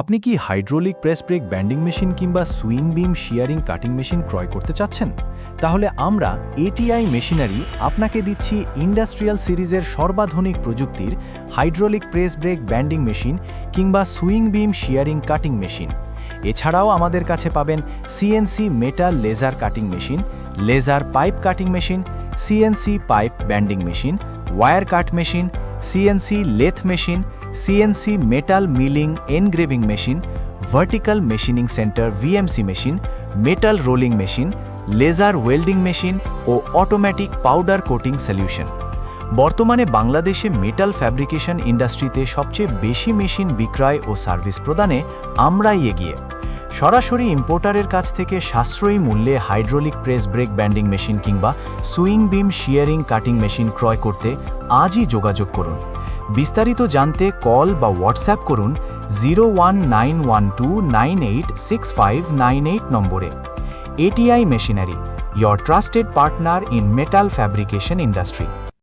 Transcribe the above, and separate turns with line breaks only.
আপনি কি hydraulic press brake bending machine কিংবা swing beam shearing cutting machine ক্রয় করতে চাচ্ছেন? তাহলে আমরা এটিআই মেশিনারি আপনাকে দিচ্ছি ইন্ডাস্ট্রিয়াল সিরিজের সর্বাধুনিক প্রযুক্তির hydraulic press brake bending machine কিংবা swing beam shearing cutting machine. এছাড়াও আমাদের কাছে পাবেন CNC metal laser cutting machine, laser pipe cutting machine CNC pipe bending machine wire cut machine CNC lathe machine CNC metal milling engraving machine vertical machining center VMC machine metal rolling machine laser welding machine ও automatic powder coating solution বর্তমানে বাংলাদেশে metal fabrication ইন্ডাস্ট্রিতে সবচেয়ে বেশি machine বিক্রয় ও service প্রদানে আমরাই এগিয়ে। সরাসরি ইম্পোর্টারের কাছ থেকে সাশ্রয়ী মূল্যে hydraulic press brake bending machine কিংবা swing beam shearing cutting machine ক্রয় করতে আজই যোগাযোগ করুন। বিস্তারিত জানতে কল বা হোয়াটসঅ্যাপ করুন জিরো নম্বরে। ATI machinery your trusted partner in metal fabrication industry